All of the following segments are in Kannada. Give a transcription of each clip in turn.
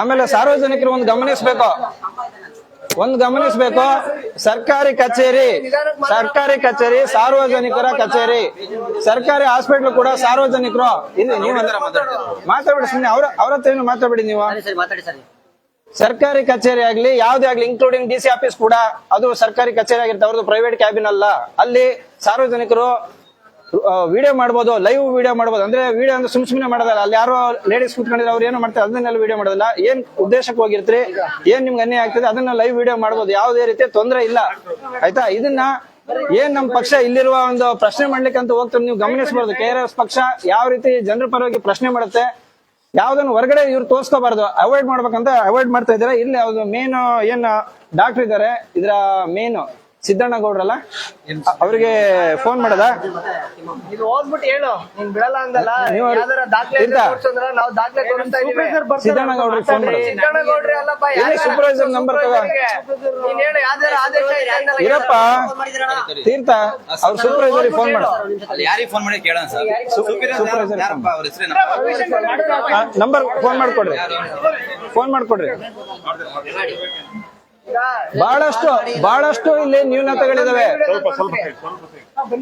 ಆಮೇಲೆ ಸಾರ್ವಜನಿಕರು ಒಂದು ಗಮನಿಸ್ಬೇಕು. ಒಂದು ಗಮನಿಸ್ಬೇಕು. ಸರ್ಕಾರಿ ಕಚೇರಿ ಸರ್ಕಾರಿ ಕಚೇರಿ ಸಾರ್ವಜನಿಕರ ಕಚೇರಿ. ಸರ್ಕಾರಿ ಹಾಸ್ಪಿಟ್ಲ್ ಕೂಡ ಸಾರ್ವಜನಿಕರು ಇಲ್ಲಿ ನೀವು ಮಾತಾಡ್ಬಿಡಿ ಸುಮ್ಮನೆ ಅವ್ರ ಅವ್ರ ಹತ್ರ ಏನು ಮಾತಾಡ್ಬಿಡಿ ನೀವು? ಸರ್ಕಾರಿ ಕಚೇರಿ ಆಗ್ಲಿ ಯಾವ್ದೇ ಆಗ್ಲಿ ಇನ್ಕ್ಲೂಡಿಂಗ್ ಡಿ ಸಿ ಆಫೀಸ್ ಕೂಡ ಅದು ಸರ್ಕಾರಿ ಕಚೇರಿ ಆಗಿರುತ್ತೆ. ಅವ್ರದ್ದು ಪ್ರೈವೇಟ್ ಕ್ಯಾಬಿನ್ ಅಲ್ಲ. ಅಲ್ಲಿ ಸಾರ್ವಜನಿಕರು ವಿಡಿಯೋ ಮಾಡ್ಬೋದು ಲೈವ್ ವಿಡಿಯೋ ಮಾಡ್ಬೋದು. ಅಂದ್ರೆ ವಿಡಿಯೋ ಅಂದ್ರೆ ಸುಮ್ ಸುಮ್ನೆ ಮಾಡೋದಲ್ಲ. ಅಲ್ಲಿ ಯಾರೋ ಲೇಡೀಸ್ ಕುತ್ಕೊಂಡಿದ್ರೆ ಅವ್ರು ಏನು ಮಾಡ್ತಾರೆ ಅದನ್ನೆಲ್ಲ ವಿಡಿಯೋ ಮಾಡೋದಿಲ್ಲ. ಏನ್ ಉದ್ದೇಶಕ್ಕೆ ಹೋಗಿರ್ತೀರಿ? ಏನ್ ನಿಮ್ಗೆ ಅನ್ಯಾಯ ಆಗ್ತದೆ? ಅದನ್ನ ಲೈವ್ ವಿಡಿಯೋ ಮಾಡ್ಬೋದು. ಯಾವುದೇ ರೀತಿ ತೊಂದರೆ ಇಲ್ಲ. ಆಯ್ತಾ? ಇದನ್ನ ಏನ್ ನಮ್ ಪಕ್ಷ ಇಲ್ಲಿರುವ ಒಂದು ಪ್ರಶ್ನೆ ಮಾಡ್ಲಿಕ್ಕೆ ಅಂತ ಹೋಗ್ತಾರೆ. ನೀವು ಗಮನಿಸಬಹುದು ಕೆ ಆರ್ ಎಸ್ ಪಕ್ಷ ಯಾವ ರೀತಿ ಜನರ ಪರವಾಗಿ ಪ್ರಶ್ನೆ ಮಾಡುತ್ತೆ? ಯಾವ್ದನ್ನ ಹೊರಗಡೆ ಇವ್ರು ತೋರ್ಸ್ಕೋಬಾರ್ದು. ಅವಾಯ್ಡ್ ಮಾಡ್ಬೇಕಂತ ಅವಾಯ್ಡ್ ಮಾಡ್ತಾ ಇದಾರೆ ಇಲ್ಲಿ ಯಾವ್ದು ಮೇನ್ ಏನ್ ಡಾಕ್ಟರ್ ಇದಾರೆ ಇದ್ರ ಮೇನ್ ಸಿದ್ದಣ್ಣ ಗೌಡ್ರಲ್ಲ ಅವರಿಗೆ ಫೋನ್ ಮಾಡದ? ಇದು ಹೋಗ್ಬಿಟ್ಟು ಹೇಳು ನೀನ್ ಬಿಡಲ್ಲ ಅಂದಲ್ಲ. ನೀವು ಯಾವ್ದಾರ ದಾಖಲೆ? ತೋರ್ಸಂದ್ರ ನಾವು ದಾಖಲೆ ತೋರಿಸ್ತಾ ಇದೀವಿ ಫೋನ್ ಮಾಡ ಸಿದ್ದಣ್ಣ ಗೌಡ್ರಿ ಅಲ್ಲಪ್ಪ number ತಗೋ? ನೀನ್ ಹೇಳು ಯಾವ್ದಾರ ಆದೇಶ ಇದೆ. ಇರಪ್ಪ. ತೀರ್ಥ ಅವ್ರ ಸೂಪರ್ವೈಸರ್ ಫೋನ್ ಮಾಡ. ಅಲ್ಲಿ ಯಾರಿಗೆ ಫೋನ್ ಮಾಡಿ ಕೇಳೋಣ ಸರ್. supervisor ಯಾರಪ್ಪ ಅವ್ರ ಹೆಸರು ನಂಬರ್ ಫೋನ್ ಮಾಡ್ಕೊಡ್ರಿ. ಫೋನ್ ಮಾಡ್ಕೊಡ್ರಿ. ಬಹಳಷ್ಟು ಬಹಳಷ್ಟು ಇಲ್ಲಿ ನ್ಯೂನತೆಗಳಿದಾವೆ.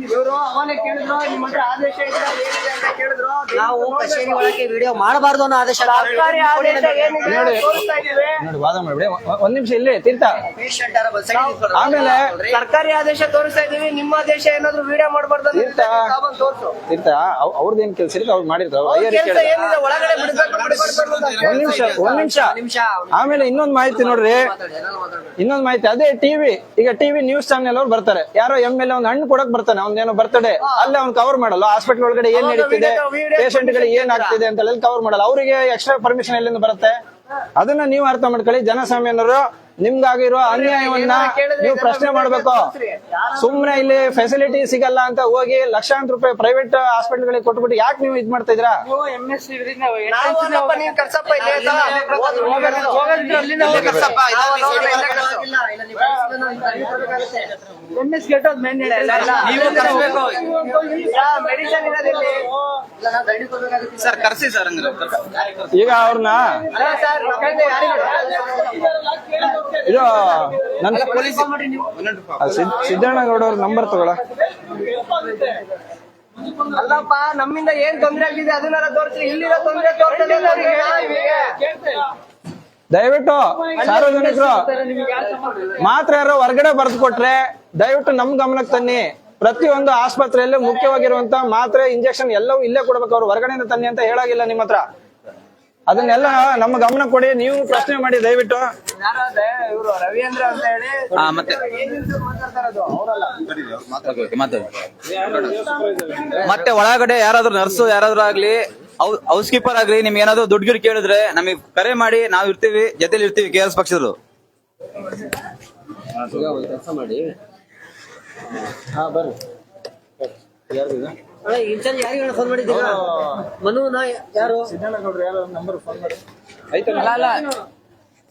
ಇವ್ರು ಅವನೇ ಕೇಳಿದ್ರು ನಿಮ್ಮ ಹತ್ರ ಆದೇಶ ಇದೆ ಏನಿದೆ ಅಂತ ಕೇಳಿದ್ರು. ನಾವು ಕಚೇರಿ ಒಳಗೆ ವಿಡಿಯೋ ಮಾಡಬಾರ್ದು ಅನ್ನೋ ಆದೇಶ ಸರ್ಕಾರಿ ಆದೇಶ ಏನಿದೆ ನೋಡಿ. ತೋರಿಸ್ತಾ ಇದೀವಿ ನೋಡಿ ವಾದ ಮಾಡ್ಬಿಡಿ ಒ- ಒಂದ್ ನಿಮಿಷ ಇಲ್ಲಿ ತೀರ್ಥ. ಪೇಷಂಟ್ ಯಾರ ಬಂದ್ ಸೈಡ್ ನಿಂತ್ಕೊಳ್ಳಿ. ಆಮೇಲೆ ಸರ್ಕಾರಿ ಆದೇಶ ತೋರಿಸ್ತಾ ಇದೀವಿ ನಿಮ್ಮ ಆದೇಶ ಏನಾದ್ರು ವಿಡಿಯೋ ಮಾಡಬಾರ್ದು ಅವ್ರದ್ದು ಏನ್ ತೀರ್ಥ ಅವ್- ಅವ್ರದ್ದೇನ್ ಕೆಲ್ಸ ಇರುತ್ತೆ ಅವ್ರು ಮಾಡಿರ್ತಾರೆ. ಅವ್ರು ಅಯ್ಯರಿಗೆ ಕೆಲ್ಸ ಕೇಳಿದ್ರೆ ಏನಿದೆ ಒಳಗಡೆ ಬಿಡ್ಬೇಕು ಅಂತ ಒಂದ್ ನಿಮಿಷ ಒಂದ್ ನಿಮಿಷ. ನಿಮಿಷ ಆಮೇಲೆ ಇನ್ನೊಂದ್ ಮಾಹಿತಿ ನೋಡ್ರಿ. ಇನ್ನೊಂದ್ ಮಾಹಿತಿ ಅದೇ ಟಿವಿ ಈಗ ಟಿವಿ ನ್ಯೂಸ್ ಚಾನೆಲ್ ಅವ್ರು ಬರ್ತಾರೆ. ಯಾರೋ ಎಂ ಎಲ್ ಒಂದ್ ಹಣ್ಣು ಕೊಡಕ್ ಬರ್ತಾನೆ ಅವ್ನೇನೋ ಬರ್ತಡೆ ಅಲ್ಲೇ ಅವ್ನು ಕವರ್ ಮಾಡಲ್ಲ ಹಾಸ್ಪಿಟಲ್ ಒಳಗಡೆ ಏನ್ ನಡೀತಿದೆ ಪೇಷಂಟ್ ಗಳಿಗೆ ಏನ್ ಆಗ್ತಿದೆ ಅಂತ ಕವರ್ ಮಾಡಲ್ಲ. ಅವರಿಗೆ ಎಕ್ಸ್ಟ್ರಾ ಪರ್ಮಿಷನ್ ಎಲ್ಲಿಂದ ಬರುತ್ತೆ? ಅದನ್ನ ನೀವು ಅರ್ಥ ಮಾಡ್ಕೊಳ್ಳಿ. ಜನಸಾಮಾನ್ಯರು ನಿಮ್ಗಾಗಿರೋ ಅನ್ಯಾಯವನ್ನ ನೀವು ಪ್ರಶ್ನೆ ಮಾಡ್ಬೇಕು. ಸುಮ್ನೆ ಇಲ್ಲಿ ಫೆಸಿಲಿಟಿ ಸಿಗಲ್ಲ ಅಂತ ಹೋಗಿ ಲಕ್ಷಾಂತರ ರೂಪಾಯಿ ಪ್ರೈವೇಟ್ ಹಾಸ್ಪಿಟಲ್ ಗಳಿಗೆ ಕೊಟ್ಬಿಟ್ಟು ಯಾಕೆ ನೀವು ಇದ್ ಮಾಡ್ತಾ ಇದ್ರಾ ಸರ್ ಕರ್ಸಿ ಸರ್. ಈಗ ಅವ್ರನ್ನ ಇದು ನನ್ನ ಪೊಲೀಸ್ ಒಂದೊಂದು ಆ ಸಿದ್- ಸಿದ್ದಣ್ಣಗೌಡ ನಂಬರ್ ತಗೊಳ ಅಲ್ಲಪ್ಪ ನಮ್ಮಿಂದ ಏನ್ ತೊಂದ್ರೆ ಆಗಿದೆ? ಅದನ್ನೆಲ್ಲ ತೋರಿಸಿ ಇಲ್ಲಿರೋ ತೊಂದ್ರೆ ತೋರಿಸಲಿಲ್ಲ ಅವ್ರಿಗೆ ದಯವಿಟ್ಟು ಸಾರ್ವಜನಿಕರು ಮಾತ್ರ ಯಾರೋ ಹೊರಗಡೆ ಬರೆದು ಕೊಟ್ರೆ ದಯವಿಟ್ಟು ನಮ್ ಗಮನಕ್ಕೆ ತನ್ನಿ. ಪ್ರತಿಯೊಂದು ಆಸ್ಪತ್ರೆಯಲ್ಲಿ ಮುಖ್ಯವಾಗಿರುವಂತ ಮಾತ್ರೆ ಇಂಜೆಕ್ಷನ್ ಎಲ್ಲವೂ ಇಲ್ಲೇ ಕೊಡ್ಬೇಕು. ಅವ್ರು ಹೊರಗಡೆಯಿಂದ ತನ್ನಿ ಅಂತ ಹೇಳಾಗಿಲ್ಲ ನಿಮ್ಮ ಹತ್ರ. ಅದನ್ನೆಲ್ಲ ನಮ್ಮ ಗಮನ ಕೊಡಿ ನೀವು ಪ್ರಶ್ನೆ ಮಾಡಿ ದಯವಿಟ್ಟು. ಇವರು ರವೀಂದ್ರ ಅಂತ ಹೇಳಿ ಹಾ ಮತ್ತೆ. ಮಾತಾಡಿ ಒಳಗಡೆ ಯಾರಾದ್ರೂ ನರ್ಸು ಯಾರಾದ್ರೂ ಆಗ್ಲಿ ಹೌಸ್ ಕೀಪರ್ ಆಗ್ಲಿ ನಿಮ್ಗೆ ಏನಾದ್ರು ದುಡ್ಡು ಗಿಡ್ ಕೇಳಿದ್ರೆ ನಮಗೆ ಕರೆ ಮಾಡಿ ನಾವ್ ಇರ್ತೀವಿ ಜೊತೆಲಿ ಇರ್ತೀವಿ ಕೆ ಎಸ್ ಪಕ್ಷದವರು. ಅಣ್ಣ, ಇನ್ಚಾರ್ಜ್ ಯಾರಿಗೆ ಫೋನ್ ಮಾಡಿದ್ದೀರಾ? ಮನುನ ಯಾರು?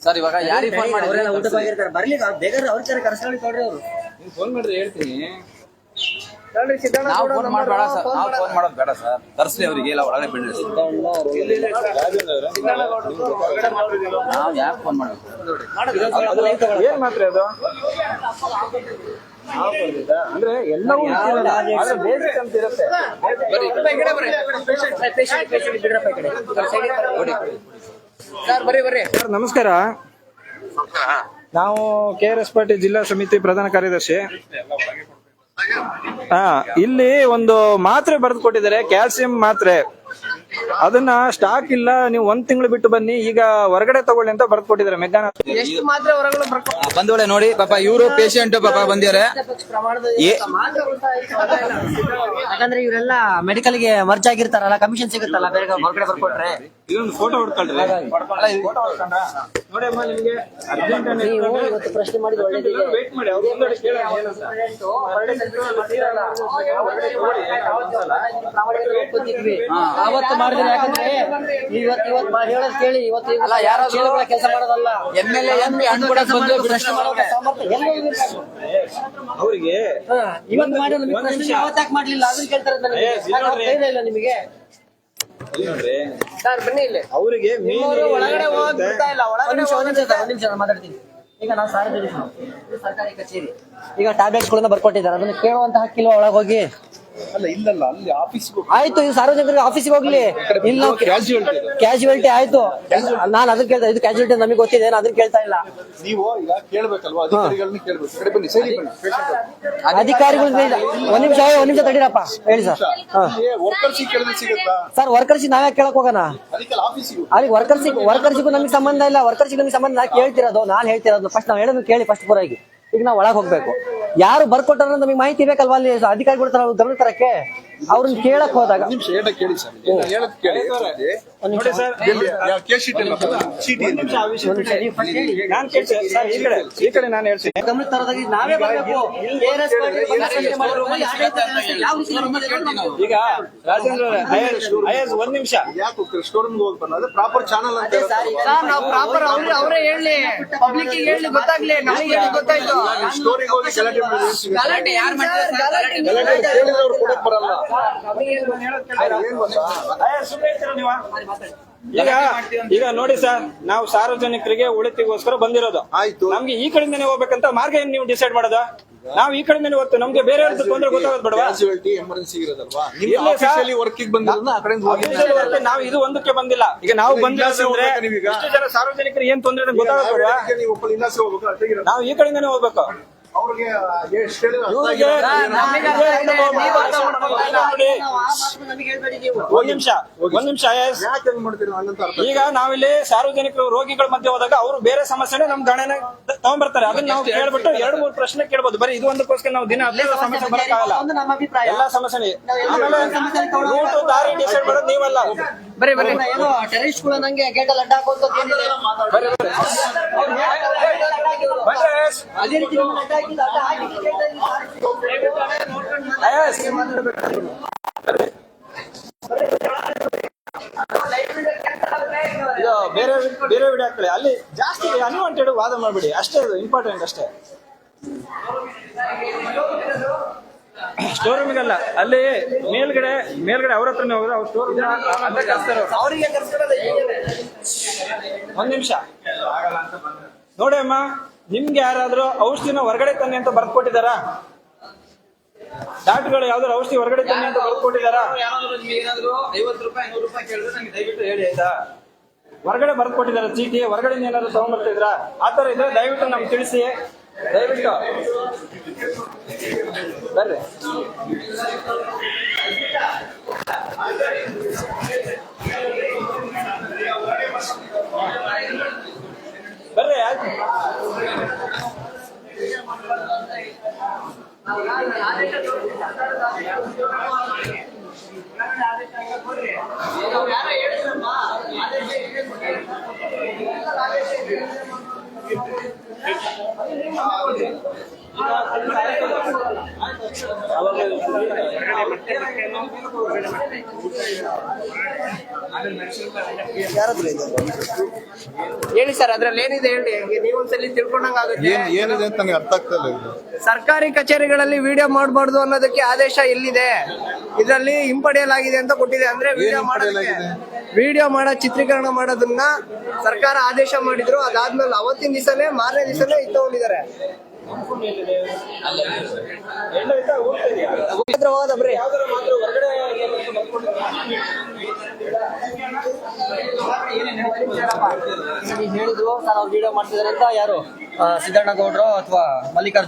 ಸರ್ ಇವಾಗ ಯಾರಿಗೆ ಫೋನ್ ಅವರೆಲ್ಲ ಊಟ ಆಗಿರ್ತಾರೆ ಬರ್ಲಿ ಬೇಗ ಅವ್ರ ಕರೆ ಕರ್ಸ್ಕೊಳ್ಳಿ ಕೊಡ್ರಿ ಅವರು. ಫೋನ್ ಮಾಡಿದ್ರೆ ಹೇಳ್ತೀನಿ. ನಾವು ಫೋನ್ ಮಾಡಬೇಡ ಸರ್. ಫೋನ್ ನಾವು ಫೋನ್ ಮಾಡೋದು ಬೇಡ ಸರ್. ಕರ್ಸ್ಲಿ ಅವರಿಗೆ ಇಲ್ಲ ಒಳಗಡೆ ಬಿಡ್ರಿ ನಾವು ಯಾಕೆ ಫೋನ್ ಮಾಡಬೇಕು? ಏನ್ ಮಾತ್ರ ಅದು? ಅಂದ್ರೆ ಎಲ್ಲವೂ ಇಟ್ಟಿರಲ್ಲ. ಆದ್ರೆ basic ಅಂತ ಇರುತ್ತೆ. ಸರ್ ಬರ್ರಿ. ಬರ್ರಿ. ಸರ್ ನಮಸ್ಕಾರ. ನಾವು ಕೆ ಆರ್ ಎಸ್ ಪಾಟೀಲ್ ಜಿಲ್ಲಾ ಸಮಿತಿ ಪ್ರಧಾನ ಕಾರ್ಯದರ್ಶಿ. ಹಾ ಇಲ್ಲಿ ಒಂದು ಮಾತ್ರೆ ಬರೆದು ಕೊಟ್ಟಿದ್ದಾರೆ. ಕ್ಯಾಲ್ಸಿಯಂ ಮಾತ್ರೆ. ಅದನ್ನ ಸ್ಟಾಕ್ ಇಲ್ಲ ನೀವು ಒಂದ್ ತಿಂಗಳು ಬಿಟ್ಟು ಬನ್ನಿ ಈಗ ಹೊರಗಡೆ ತಗೊಳ್ಳಿ ಅಂತ ಬರೆದು ಕೊಟ್ಟಿದ್ದಾರೆ ಮಧ್ಯಾಹ್ನ. ಎಷ್ಟು ಮಾತ್ರ ಹೊರಗಡೆ ಬರ್ಕೊಂಡು ಬಂದೋಳೆ ನೋಡಿ ಪಾಪ ಇವರು ಪೇಷಂಟ್ ಪಾಪ ಬಂದಿದ್ದಾರೆ. ಯಾಕಂದ್ರೆ ಇವರೆಲ್ಲ ಮೆಡಿಕಲ್ಗೆ ಮರ್ಜ್ ಆಗಿರ್ತಾರಲ್ಲ ಕಮಿಷನ್ ಸಿಗುತ್ತಲ್ಲ ಬೇರೆ ಹೊರಗಡೆ ಬರ್ಕೊಟ್ರೆ. ಇದೊಂದು ಫೋಟೋ ಹೊಡ್ಕೊಳ್ರಿ ಫೋಟೋ ಹೊಡ್ಕೊಂಡ್ರ? ನೋಡಿ ಅಮ್ಮ ನಿಮಗೆ ಅರ್ಜೆಂಟ್ ನೀವು ಇವತ್ತು ಪ್ರಶ್ನೆ ಮಾಡಿದ ಒಳ್ಳೇದಿದೆ. ವೇಟ್ ಮಾಡಿ ಅವ್ರು ಕೇಳೋಣ ಮಾಡಿದ್ರೆ ಯಾಕಂದ್ರೆ ಇವತ್ತು ಇವತ್ತು ಹೇಳೋದ್ ಕೇಳಿ ಇವತ್ತು ಅಲ್ಲ ಯಾರು ಚೀಲಗಳ ಕೆಲಸ ಮಾಡೋದಲ್ಲ. M L A M P ಹಣ್ಣು ಕೊಡಕ್ ಬಂದು ಪ್ರಶ್ನೆ ಮಾಡೋಕೆ. ಸಾಮರ್ಥ್ಯ ಎಲ್ಲಿ ಹೋಗಿರ್ಬೇಕು? ಅವ್ರಿಗೆ ಹಾ, ಇವತ್ತು ಮಾಡಿದ್ರೆ ನಿಮಗೆ ಪ್ರಶ್ನೆ ಯಾವತ್ತಾಕ್ ಮಾಡ್ಲಿಲ್ಲ? ಅದನ್ನ ಕೇಳ್ತಾರೆ ನಿಮಗೆ ಏ, ಸಿದ್ದಣ್ಣ ಯಾಕೆ ಧೈರ್ಯ ಇಲ್ಲ ನಿಮಗೆ. ಸರ್ ಬನ್ನಿ ಇಲ್ಲಿ. ಅವರಿಗೆ ಒಳಗಡೆ ಹೋಗಕ್ ಬಿಡ್ತಾ ಇಲ್ಲ ಒಳಗಡೆ ನಿಮಿಷ ಒಂದ್ ನಿಮಿಷ ಸರ್, ಒಂದ್ ನಿಮಿಷ ನಾನು ಮಾತಾಡ್ತೀನಿ. ಈಗ ನಾವು ಸಾರ್ವಜನಿಕರು ಇದು ಸರ್ಕಾರಿ ಕಚೇರಿ. ಈಗ ಟ್ಯಾಬ್ಲೆಟ್ಸ್ ಗಳನ್ನ ಬರ್ಕೊಟ್ಟಿದ್ದಾರೆ. ಅದನ್ನ ಕೇಳುವಂತ ಹಕ್ಕಿಲ್ವಾ ಒಳಗೋಗಿ ಹೋಗಿ ಅಲ್ಲ ಇಲ್ಲಲ್ಲ ಅಲ್ಲಿ ಆಫೀಸ್ ಆಯ್ತು ಇದು ಸಾರ್ವಜನಿಕರಿಗೆ ಆಫೀಸಿಗೆ ಹೋಗ್ಲಿ. ಇಲ್ಲ ಕ್ಯಾಶುಯಾಲಿಟಿ ಆಯ್ತು. ನಾನು ಅದಕ್ಕೆ ಕೇಳ್ತಾ ಇದು ಕ್ಯಾಶುಯಾಲಿಟಿ ನಮಗೆ ಗೊತ್ತಿದೆ ನಾನು ಅದನ್ನ ಕೇಳ್ತಾ ಇಲ್ಲ. ನೀವು ಈಗ ಕೇಳ್ಬೇಕಲ್ವಾ? ಅಧಿಕಾರಿಗಳನ್ನ ಕೇಳ್ಬೇಕು. ಕಡೆ ಬನ್ನಿ ಸರಿ ಬನ್ನಿ. ಅಧಿಕಾರಿಗಳು. ಒಂದ್ ನಿಮಿಷ ಒಂದ್ ನಿಮಿಷ ತಡೀರಪ್ಪ. ಹೇಳಿ ಸರ್. ವರ್ಕರ್ಸ್ ಕೇಳಿದ್ರೆ ಸಿಗುತ್ತಾ? ಸರ್ ವರ್ಕರ್ಸ್ ನಾವೇ ಕೇಳಕ್ ಹೋಗೋಣ? ಅಲ್ಲಿ ವರ್ಕರ್ಸಿಗೆ ವರ್ಕರ್ಸಿಗೂ ನಮಗೆ ಸಂಬಂಧ ಇಲ್ಲ. ವರ್ಕರ್ಸಿಗೆ ನಮಗೆ ಸಂಬಂಧ ನಾ ಕೇಳ್ತಿರೋದು ನಾನು ಹೇಳ್ತಿರೋದು. ಫಸ್ಟ್ ನಾವು ಹೇಳೋದು ಕೇಳಿ ಫಸ್ಟ್ ಪೂರಾಗಿ ಈಗ ನಾವು ಒಳಗೆ ಹೋಗ್ಬೇಕು. ಯಾರು ಬರ್ಕೊಟ್ಟಾರ ನಮಗೆ ಮಾಹಿತಿ ಬೇಕಲ್ವಾ ಅಲ್ಲಿ ಅಧಿಕಾರಿಗಳು ತರಕ್ಕೆ ಅವ್ರನ್ನ ಕೇಳಕ್ ಹೋದಾಗ ಈ ಕಡೆ ಈ ಕಡೆ ನಾನು ಹೇಳ್ತೀನಿ. ಗಮನ ತರೋದಾಗಿ ನಾವೇ ಬರ್ಬೇಕು. ಈಗ ರಾಜೇಂದ್ರ ಒಂದ್ ನಿಮಿಷ. ಪ್ರಾಪರ್ ಚಾನಲ್ ಅಂತ ಇರುತ್ತೆ. ಸರ್ ನಾವು ಪ್ರಾಪರ್ ಅವ್ರೆ ಅವರೇ ಹೇಳಿ. ಪಬ್ಲಿಕ್ ಹೇಳಿ ಗೊತ್ತಾಗ್ಲಿ ನಮಗೆ ಗೊತ್ತಾಯ್ತು. ಗಲಾಟೆ ಯಾರು ಮಾಡ್ತಾರೆ ಗಲಾಟೆ ಗಲಾಟೆ ಕೇಳಿದ್ರೆ ಅವ್ರು ಕೊಡಕ್ ಬರಲ್ಲ. ಈಗ ಈಗ ನೋಡಿ ಸರ್ ನಾವು ಸಾರ್ವಜನಿಕರಿಗೆ ಉಳಿತಿಗೋಸ್ಕರ ಬಂದಿರೋದು. ಆಯ್ತು. ನಮ್ಗೆ ಈ ಕಡೆಯಿಂದನೇ ಹೋಗ್ಬೇಕಂತ ಮಾರ್ಗ ಏನ್ ನೀವು ಡಿಸೈಡ್ ಮಾಡೋದು? ನಾವು ಈ ಕಡೆಯಿಂದನೇ ಹೋಗ್ತೀವಿ. ನಮ್ಗೆ ಬೇರೆ ತೊಂದ್ರೆ ಗೊತ್ತಾಗೋದು ಬೇಡವಾ? ಎಮರ್ಜೆನ್ಸಿ ಇರೋದಲ್ವಾ. ಆಫೀಸಲ್ಲಿ ವರ್ಕಿಗೆ ಬಂದಿರೋದನ್ನ ಆ ಕಡೆಯಿಂದ ಹೋಗಿ. ನಾವು ಇದು ಒಂದಕ್ಕೆ ಬಂದಿಲ್ಲ. ಈಗ ನಾವು ಬಂದ್ರೆ ಸಾರ್ವಜನಿಕರಿಗೆ ಜನ ಸಾರ್ವಜನಿಕರು ಏನ್ ತೊಂದ್ರೆ ಗೊತ್ತಾಗೋದು ಬೇಡವಾ? ನೀವು ನಾವು ಈ ಕಡೆಯಿಂದನೇ ಹೋಗ್ಬೇಕು. ಅವ್ರಿಗೆ ಎಷ್ಟು ಹೇಳಿದ್ರು ಅರ್ಥ ಆಗಿಲ್ಲ. ನಮಗೆ ಅರ್ಥ ಆಗಿದೆ, ನೀವು ಅರ್ಥ ಮಾಡ್ಕೊಳ್ಳಿ. ನೋಡಿ, ನಾವು ಆ ಮಾತನ್ನ ನಮಗೆ ನೀವು. ಒಂದ್ ನಿಮಿಷ ಒಂದ್ ನಿಮಿಷ ಐಎಸ್ ಯಾಕೆ ಹಂಗ್ ಮಾಡ್ತೀರಿ? ಹಂಗಂತ ಅರ್ಥ ಈಗ ನಾವಿಲ್ಲಿ ಸಾರ್ವಜನಿಕರು ರೋಗಿಗಳ ಮಧ್ಯೆ ಹೋದಾಗ ಅವರು ಬೇರೆ ಸಮಸ್ಯೆನೇ ನಮ್ ಗಣನೆ ತಗೊಂಡ್ಬರ್ತಾರೆ. ಅದನ್ನ ನಾವು ಕೇಳ್ಬಿಟ್ಟು ಎರಡು ಮೂರು ಪ್ರಶ್ನೆ ಕೇಳ್ಬೋದು. ಬರೀ ಇದು ಒಂದಕ್ಕೋಸ್ಕರ ನಾವು ದಿನ ಹದಿನೈದು ಸಮಸ್ಯೆ ಬರಕ್ಕಾಗಲ್ಲ. ಒಂದು ನಮ್ಮ ಅಭಿಪ್ರಾಯ. ಎಲ್ಲಾ ಸಮಸ್ಯೆ ಆಮೇಲೆ ರೂಟು ದಾರಿ ಡಿಸೈಡ್ ಮಾಡೋದು ನೀವಲ್ಲ. ಬರೀ ಬರೀ. ಏನೋ ಟೆರರಿಸ್ಟ್ಗಳು ನಂಗೆ ಗೇಟ್ ಅಲ್ಲಿ ಅಡ್ಡ. ಅದೇ ರೀತಿ. ಇದು ಬೇರೆ ಬೇರೆ ವಿಡಿಯೋ ಹಾಕೊಳ್ಳಿ ಅಲ್ಲಿ ಜಾಸ್ತಿ ಅನ್ವಾಂಟೆಡ್ ವಾದ ಮಾಡ್ಬಿಡಿ. ಅಷ್ಟೇ ಅದು ಇಂಪಾರ್ಟೆಂಟ್ ಅಷ್ಟೇ. ಸ್ಟೋರ್ ರೂಮಿಗಲ್ಲ ಅಲ್ಲಿ ಮೇಲ್ಗಡೆ ಮೇಲ್ಗಡೆ ಅವ್ರ ಹತ್ರನೇ ಹೋದ್ರೆ ಅವ್ರ ಸ್ಟೋರ್ ರೂಮ್ ಅಲ್ಲೇ ಕರ್ಸ್ತಾರೆ ಅವ್ರು. ಅವರಿಗೆ ಕರ್ಸ್ಕೊಳ್ಳೋದು ಹೀಗೆ. ಒಂದ್ ನಿಮಿಷ. ನೋಡಿ ಅಮ್ಮ ನಿಮ್ಗೆ ಯಾರಾದ್ರೂ ಔಷಧಿನ ಹೊರಗಡೆ ತನ್ನಿ ಅಂತ ಬರ್ದ್ ಕೊಟ್ಟಿದಾರಾ ಡಾಕ್ಟರ್ಗಳು ಯಾವ್ದಾದ್ರು ಔಷಧಿ ಹೊರಗಡೆ ತನ್ನಿ ಅಂತ ಬರ್ದ್ ಕೊಟ್ಟಿದಾರಾ ಯಾರಾದ್ರೂ ನಿಮ್ಗೆ ಏನಾದ್ರು ಐವತ್ತು ರೂಪಾಯಿ ನೂರು ರೂಪಾಯಿ ಕೇಳಿದ್ರೆ ನಂಗೆ ದಯವಿಟ್ಟು ಹೇಳಿ ಆಯ್ತಾ? ಹೊರಗಡೆ ಬರ್ದ್ ಕೊಟ್ಟಿದಾರ ಚೀಟಿ? ಹೊರಗಡೆ ಏನಾದ್ರು ತಗೊಂಡ್ಬರ್ತಿದ್ರ ಆತರ ಇದ್ರೆ ದಯವಿಟ್ಟು ನಮ್ಗೆ ತಿಳಿಸಿ. ದಯವಿಟ್ಟು ಬರ್ರಿ ಬರ್ರಿ ಆಯ್ತು ಹೇಳಿ ಸರ್ ಅದ್ರಲ್ಲಿ ಏನಿದೆ ಹೇಳಿ? ನೀವೊಂದ್ಸಲಿ ತಿಳ್ಕೊಂಡಂಗಾಗುತ್ತೆ ಏನ್ ಏನಿದೆ ಅಂತ ನನಗೆ ಅರ್ಥ ಆಗ್ತಾ ಇಲ್ಲ ಇದು. ಸರ್ಕಾರಿ ಕಚೇರಿಗಳಲ್ಲಿ ವಿಡಿಯೋ ಮಾಡಬಾರ್ದು ಅನ್ನೋದಕ್ಕೆ ಆದೇಶ ಎಲ್ಲಿದೆ ಇದರಲ್ಲಿ ಹಿಂಪಡೆಯಲಾಗಿದೆ ಅಂತ ಕೊಟ್ಟಿದೆ. ಅಂದ್ರೆ ವಿಡಿಯೋ ಮಾಡೋದಕ್ಕೆ ವಿಡಿಯೋ ಮಾಡೋ ಚಿತ್ರೀಕರಣ ಮಾಡೋದನ್ನ ಸರ್ಕಾರ ಆದೇಶ ಮಾಡಿದ್ರು. ಅದಾದ್ಮೇಲೆ ಅವತ್ತಿನ ದಿವಸನೇ ಮಾರನೇ ದಿವಸನೇ ಇತ್ತಕೊಂಡಿದ್ದಾರೆ. ಹೇಳಿದ್ರು ಅವ್ರು. ವಿಡಿಯೋ ಮಾಡ್ತಿದಾರೆ ಅಂತ ಯಾರು? ಆ, ಸಿದ್ದಣ್ಣ ಗೌಡ್ರು ಅಥವಾ ಮಲ್ಲಿಕಾರ್ಜುನ್